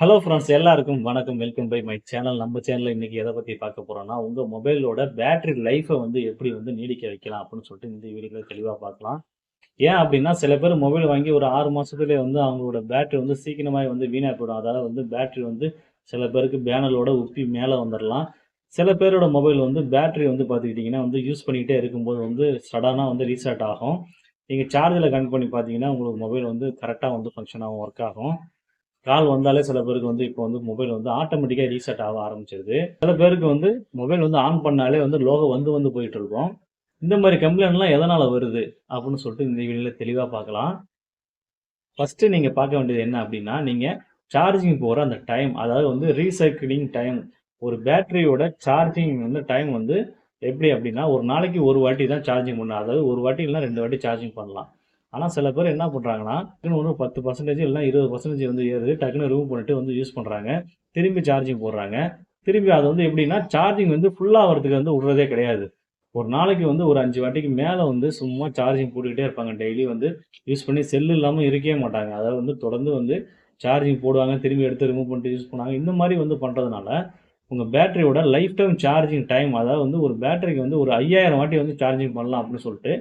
Hello friends எல்லாருக்கும் வணக்கம். Welcome by my channel நம்ம சேனலில் இன்றைக்கி எதை பற்றி பார்க்க போகிறோம்னா உங்கள் மொபைலோட பேட்டரி லைஃப்பை வந்து எப்படி வந்து நீடிக்க வைக்கலாம் அப்படின்னு சொல்லிட்டு இந்த வீடியோவில் தெளிவாக பார்க்கலாம். ஏன் அப்படின்னா சில பேர் மொபைல் வாங்கி ஒரு ஆறு மாதத்துலேயே வந்து அவங்களோட பேட்டரி வந்து சீக்கிரமாக வந்து வீணாக போயிடும் அதாவது வந்து பேட்டரி வந்து சில பேருக்கு பேனலோட உப்பி மேலே வந்துடலாம் சில பேரோட மொபைல் வந்து பேட்டரி வந்து பார்த்துக்கிட்டிங்கன்னா வந்து யூஸ் பண்ணிக்கிட்டே இருக்கும்போது வந்து சடனாக வந்து ரீசார்ட் ஆகும். நீங்கள் சார்ஜில் கனெக்ட் பண்ணி பார்த்தீங்கன்னா உங்களுக்கு மொபைல் வந்து கரெக்டாக வந்து ஃபங்க்ஷன் ஆகும் ஒர்க் ஆகும். கால் வந்தாலே சில பேருக்கு வந்து இப்போ வந்து மொபைல் வந்து ஆட்டோமேட்டிக்காக ரீசெட் ஆக ஆரம்பிச்சிருது. சில பேருக்கு வந்து மொபைல் வந்து ஆன் பண்ணாலே வந்து லோகோ வந்து வந்து போயிட்டு இருக்கும். இந்த மாதிரி கம்ப்ளைண்ட்லாம் எதனால் வருது? அப்படின்னு சொல்லிட்டு இந்த வீடியோவில் தெளிவாக பார்க்கலாம். ஃபஸ்ட்டு நீங்கள் பார்க்க வேண்டியது என்ன அப்படின்னா நீங்கள் சார்ஜிங் போகிற அந்த டைம் அதாவது வந்து ரீசைக்கிளிங் டைம் ஒரு பேட்டரியோட சார்ஜிங் வந்து டைம் வந்து எப்படி அப்படின்னா ஒரு நாளைக்கு ஒரு வாட்டி தான் சார்ஜிங் பண்ணலாம் அதாவது ஒரு வாட்டி இல்லைனா ரெண்டு வாட்டி சார்ஜிங் பண்ணலாம். ஆனால் சில பேர் என்ன பண்ணுறாங்கன்னா டக்குன்னு ஒரு பத்து பர்சன்டேஜ் இல்லைனா இருபது பர்சன்டேஜ் வந்து ஏறுது. டக்குன்னு ரிமூவ் பண்ணிட்டு வந்து யூஸ் பண்ணுறாங்க திரும்பி சார்ஜிங் போடுறாங்க. திரும்பி அது வந்து எப்படின்னா சார்ஜிங் வந்து ஃபுல்லாக வரதுக்கு வந்து விடுறதே கிடையாது. ஒரு நாளைக்கு வந்து ஒரு அஞ்சு வாட்டிக்கு மேலே வந்து சும்மா சார்ஜிங் போட்டுக்கிட்டே இருப்பாங்க. டெய்லி வந்து யூஸ் பண்ணி செல்லு இல்லாமல் இருக்கவே மாட்டாங்க. அதாவது வந்து தொடர்ந்து வந்து சார்ஜிங் போடுவாங்க. திரும்பி எடுத்து ரிமூவ் பண்ணிட்டு யூஸ் பண்ணுவாங்க. இந்த மாதிரி வந்து பண்ணுறதுனால உங்கள் பேட்டரியோட லைஃப் டைம் சார்ஜிங் டைம் அதாவது வந்து ஒரு பேட்டரிக்கு வந்து ஒரு ஐயாயிரம் வாட்டி வந்து சார்ஜிங் பண்ணலாம் அப்படின்னு சொல்லிட்டு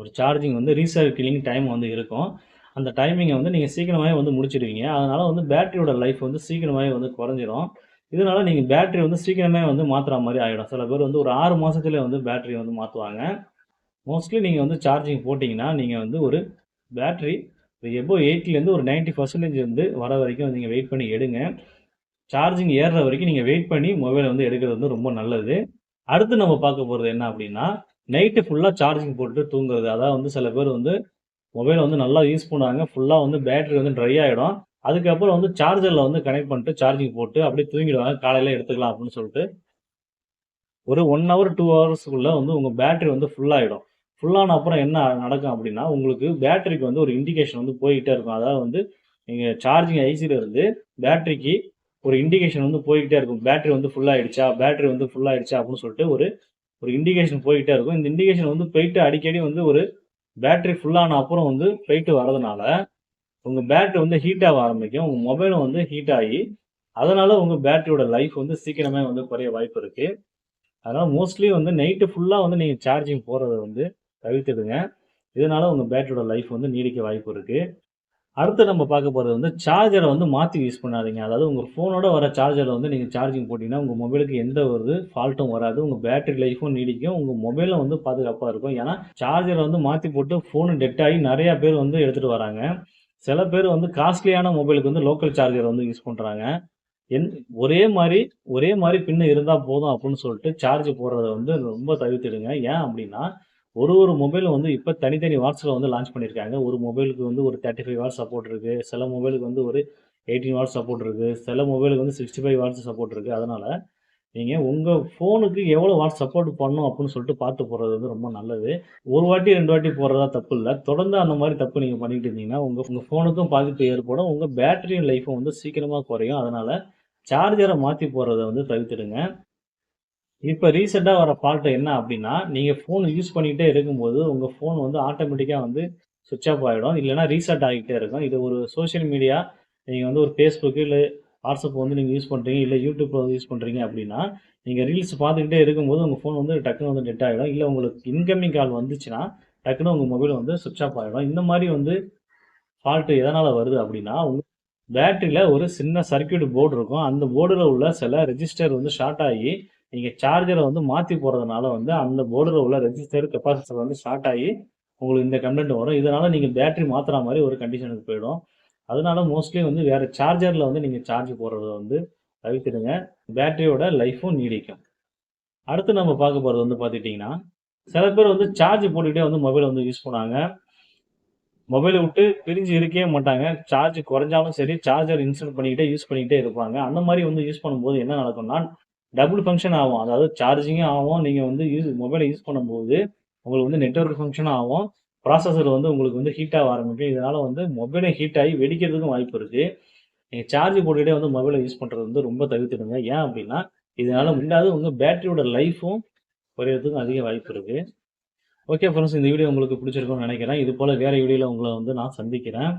ஒரு சார்ஜிங் வந்து ரீசைக்கிளிங் டைம் வந்து இருக்கும். அந்த டைமிங்கை வந்து நீங்கள் சீக்கிரமாகவே வந்து முடிச்சிடுவீங்க. அதனால் வந்து பேட்டரியோட லைஃப் வந்து சீக்கிரமாகவே வந்து குறைஞ்சிரும். இதனால் நீங்கள் பேட்டரி வந்து சீக்கிரமே வந்து மாற்றுற மாதிரி ஆகிடும் சில பேர் வந்து ஒரு ஆறு மாதத்துலேயே வந்து பேட்டரி வந்து மாற்றுவாங்க மோஸ்ட்லி நீங்கள் வந்து சார்ஜிங் போட்டிங்கன்னா நீங்கள் வந்து ஒரு பேட்டரி எபோ எயிட்லேருந்து ஒரு நைன்ட்டி பர்சன்டேஜ் வந்து வர வரைக்கும் நீங்கள் வெயிட் பண்ணி எடுங்க. சார்ஜிங் ஏறுற வரைக்கும் நீங்கள் வெயிட் பண்ணி மொபைலை வந்து எடுக்கிறது வந்து ரொம்ப நல்லது. அடுத்து நம்ம பார்க்க போகிறது என்ன அப்படின்னா நைட்டு ஃபுல்லாக சார்ஜிங் போட்டுட்டு தூங்குறது. அதாவது வந்து சில பேர் வந்து மொபைலை வந்து நல்லா யூஸ் பண்ணுவாங்க ஃபுல்லாக வந்து பேட்டரி வந்து ட்ரை ஆகிடும் அதுக்கப்புறம் வந்து சார்ஜரில் வந்து கனெக்ட் பண்ணிட்டு சார்ஜிங் போட்டு அப்படியே தூங்கிடுவாங்க. காலையில் எடுத்துக்கலாம் அப்படின்னு சொல்லிட்டு ஒரு ஒன் ஹவர் டூ ஹவர்ஸ்க்குள்ளே வந்து உங்கள் பேட்டரி வந்து ஃபுல்லாகிடும் ஃபுல்லான அப்புறம் என்ன நடக்கும் அப்படின்னா உங்களுக்கு பேட்டரிக்கு வந்து ஒரு இண்டிகேஷன் வந்து போய்கிட்டே இருக்கும். அதாவது வந்து நீங்கள் சார்ஜிங் ஐசியில் இருந்து பேட்டரிக்கு ஒரு இண்டிகேஷன் வந்து போய்கிட்டே இருக்கும். பேட்டரி வந்து ஃபுல்லாகிடுச்சா பேட்டரி வந்து ஃபுல்லாகிடுச்சா அப்படின்னு சொல்லிட்டு ஒரு ஒரு இண்டிகேஷன் போய்கிட்டே இருக்கும். இந்த இண்டிகேஷன் வந்து போயிட்டு அடிக்கடி வந்து ஒரு பேட்டரி ஃபுல்லான அப்புறம் வந்து போயிட்டு வரதுனால உங்கள் பேட்டரி வந்து ஹீட் ஆக ஆரம்பிக்கும். உங்கள் மொபைலும் வந்து ஹீட் ஆகி அதனால் உங்கள் பேட்டரியோட லைஃப் வந்து சீக்கிரமே வந்து குறைய வாய்ப்பு இருக்குது அதனால் மோஸ்ட்லி வந்து நைட்டு ஃபுல்லாக வந்து நீங்கள் சார்ஜிங் போகிறத வந்து தவிர்த்துடுங்க. இதனால் உங்கள் பேட்டரியோட லைஃப் வந்து நீடிக்க வாய்ப்பு இருக்குது அடுத்து நம்ம பார்க்க போகிறது வந்து சார்ஜரை வந்து மாற்றி யூஸ் பண்ணாதீங்க. அதாவது உங்கள் ஃபோனோட வர சார்ஜரை வந்து நீங்கள் சார்ஜிங் போட்டிங்கன்னா உங்கள் மொபைலுக்கு எந்த ஒரு ஃபால்ட்டும் வராது. உங்கள் பேட்டரி லைஃப்பும் நீடிக்கும். உங்கள் மொபைலும் வந்து பாதுகாப்பாக இருக்கும். ஏன்னா சார்ஜரை வந்து மாற்றி போட்டு ஃபோனு டெட் ஆகி நிறையா பேர் வந்து எடுத்துகிட்டு வராங்க. சில பேர் வந்து காஸ்ட்லியான மொபைலுக்கு வந்து லோக்கல் சார்ஜர் வந்து யூஸ் பண்ணுறாங்க என் ஒரே மாதிரி ஒரே மாதிரி பின்ன இருந்தால் போதும் அப்படின்னு சொல்லிட்டு சார்ஜ் போடுறத வந்து ரொம்ப தவிர்த்துடுங்க. ஏன் அப்படின்னா ஒரு ஒரு மொபைலும் வந்து இப்போ தனித்தனி வாட்ஸில் வந்து லான்ச் பண்ணியிருக்காங்க. ஒரு மொபைலுக்கு வந்து ஒரு தேர்ட்டி ஃபைவ் வாட்ஸ் சப்போர்ட் இருக்குது சில மொபைலுக்கு வந்து ஒரு எயிட்டீன் வாட்ஸ் சப்போர்ட் இருக்குது சில மொபைலுக்கு வந்து சிக்ஸ்டி ஃபைவ் வாட்ஸ் சப்போர்ட் இருக்குது அதனால் நீங்கள் உங்கள் ஃபோனுக்கு எவ்வளோ வாட்ஸ் சப்போர்ட் பண்ணும் அப்படின்னு சொல்லிட்டு பார்த்து போடுறது வந்து ரொம்ப நல்லது. ஒரு வாட்டி ரெண்டு வாட்டி போடுறதா தப்பு இல்லை. தொடர்ந்து அந்த மாதிரி தப்பு நீங்கள் பண்ணிட்டு இருந்தீங்கன்னா உங்கள் உங்கள் ஃபோனுக்கும் பாதிப்பு ஏற்படும். உங்கள் பேட்டரியின் லைஃப்பும் வந்து சீக்கிரமாக குறையும். அதனால் சார்ஜரை மாற்றி போகிறத வந்து தவிர்த்துடுங்க. இப்போ ரீசெண்டாக வர ஃபால்ட்டு என்ன அப்படின்னா நீங்கள் ஃபோன் யூஸ் பண்ணிக்கிட்டே இருக்கும்போது உங்கள் ஃபோன் வந்து ஆட்டோமேட்டிக்காக வந்து சுவிட்ச் ஆஃப் ஆகிடும் இல்லைனா ரீசெட் ஆகிக்கிட்டே இருக்கும். இது ஒரு சோஷியல் மீடியா நீங்கள் வந்து ஒரு ஃபேஸ்புக்கு இல்லை வாட்ஸ்அப் வந்து நீங்கள் யூஸ் பண்ணுறீங்க இல்லை யூடியூப்பில் வந்து யூஸ் பண்ணுறீங்க அப்படின்னா நீங்கள் ரீல்ஸ் பார்த்துக்கிட்டே இருக்கும்போது உங்கள் ஃபோன் வந்து டக்குன்னு வந்து டெட் ஆகிடும் இல்லை உங்களுக்கு இன்கமிங் கால் வந்துச்சுன்னா டக்குன்னு உங்கள் மொபைல் வந்து சுவிட்ச் ஆஃப் ஆகிடும் இந்த மாதிரி வந்து ஃபால்ட்டு எதனால் வருது அப்படின்னா உங்கள் பேட்டரியில் ஒரு சின்ன சர்க்கியூட் போர்டு இருக்கும். அந்த போர்டில் உள்ள சில ரெஜிஸ்டர் வந்து ஷார்ட் ஆகி நீங்கள் சார்ஜரை வந்து மாற்றி போடுறதுனால வந்து அந்த போர்டில் உள்ள ரெஜிஸ்டர் கெப்பாசிட்டர் வந்து ஷார்ட் ஆகி உங்களுக்கு இந்த கம்ப்ளைண்ட் வரும். இதனால் நீங்கள் பேட்டரி மாற்றுற மாதிரி ஒரு கண்டிஷனுக்கு போயிடும். அதனால மோஸ்ட்லி வந்து வேறு சார்ஜரில் வந்து நீங்கள் சார்ஜ் போடுறத வந்து தவிர்த்துடுங்க. பேட்டரியோட லைஃப்பும் நீடிக்கும். அடுத்து நம்ம பார்க்க போகிறது வந்து பார்த்துட்டிங்கன்னா சில பேர் வந்து சார்ஜ் போட்டுக்கிட்டே வந்து மொபைலை வந்து யூஸ் பண்ணாங்க. மொபைலை விட்டு பிரிஞ்சு இருக்கவே மாட்டாங்க. சார்ஜ் குறைஞ்சாலும் சரி சார்ஜர் இன்ஸ்டால் பண்ணிக்கிட்டே யூஸ் பண்ணிக்கிட்டே இருப்பாங்க. அந்த மாதிரி வந்து யூஸ் பண்ணும்போது என்ன நடக்கும்னா டபுள் ஃபங்க்ஷன் ஆகும். அதாவது சார்ஜிங்கும் ஆகும். நீங்கள் வந்து யூஸ் மொபைலை யூஸ் பண்ணும்போது உங்களுக்கு வந்து நெட்ஒர்க் ஃபங்க்ஷன் ஆகும். ப்ராசஸர் வந்து உங்களுக்கு வந்து ஹீட் ஆக ஆரம்பிக்கும். இதனால் வந்து மொபைலை ஹீட் ஆகி வெடிக்கிறதுக்கும் வாய்ப்பு இருக்குது நீங்கள் சார்ஜ் போட்டுக்கிட்டே வந்து மொபைலை யூஸ் பண்ணுறது வந்து ரொம்ப தவிர்த்துடுங்க. ஏன் அப்படின்னா இதனால் ரெண்டாவது உங்கள் பேட்டரியோட லைஃப்பும் குறையிறதுக்கும் அதிக வாய்ப்பு இருக்குது ஓகே ஃப்ரெண்ட்ஸ் இந்த வீடியோ உங்களுக்கு பிடிச்சிருக்கும்னு நினைக்கிறேன். இது போல் வேறு வீடியோவில் உங்களை வந்து நான் சந்திக்கிறேன்.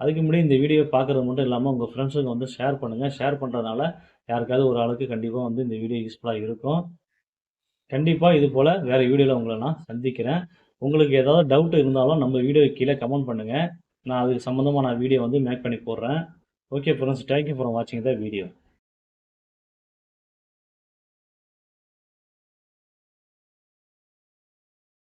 அதுக்கு முன்னாடி இந்த வீடியோ பார்க்குறது மட்டும் இல்லாமல் உங்கள் ஃப்ரெண்ட்ஸுக்கு வந்து ஷேர் பண்ணுங்கள் ஷேர் பண்ணுறதுனால யாருக்காவது ஒரு ஆளுக்கு கண்டிப்பாக வந்து இந்த வீடியோ யூஸ்ஃபுல்லாக இருக்கும். கண்டிப்பாக இது போல் வேறு வீடியோவில் உங்களை நான் சந்திக்கிறேன். உங்களுக்கு ஏதாவது டவுட் இருந்தாலும் நம்ம வீடியோ கீழே கமெண்ட் பண்ணுங்கள் நான் அதுக்கு சம்மந்தமாக நான் வீடியோ வந்து மேக் பண்ணி போடுறேன். ஓகே ஃப்ரெண்ட்ஸ் தேங்க்யூ ஃபார் வாட்சிங் த வீடியோ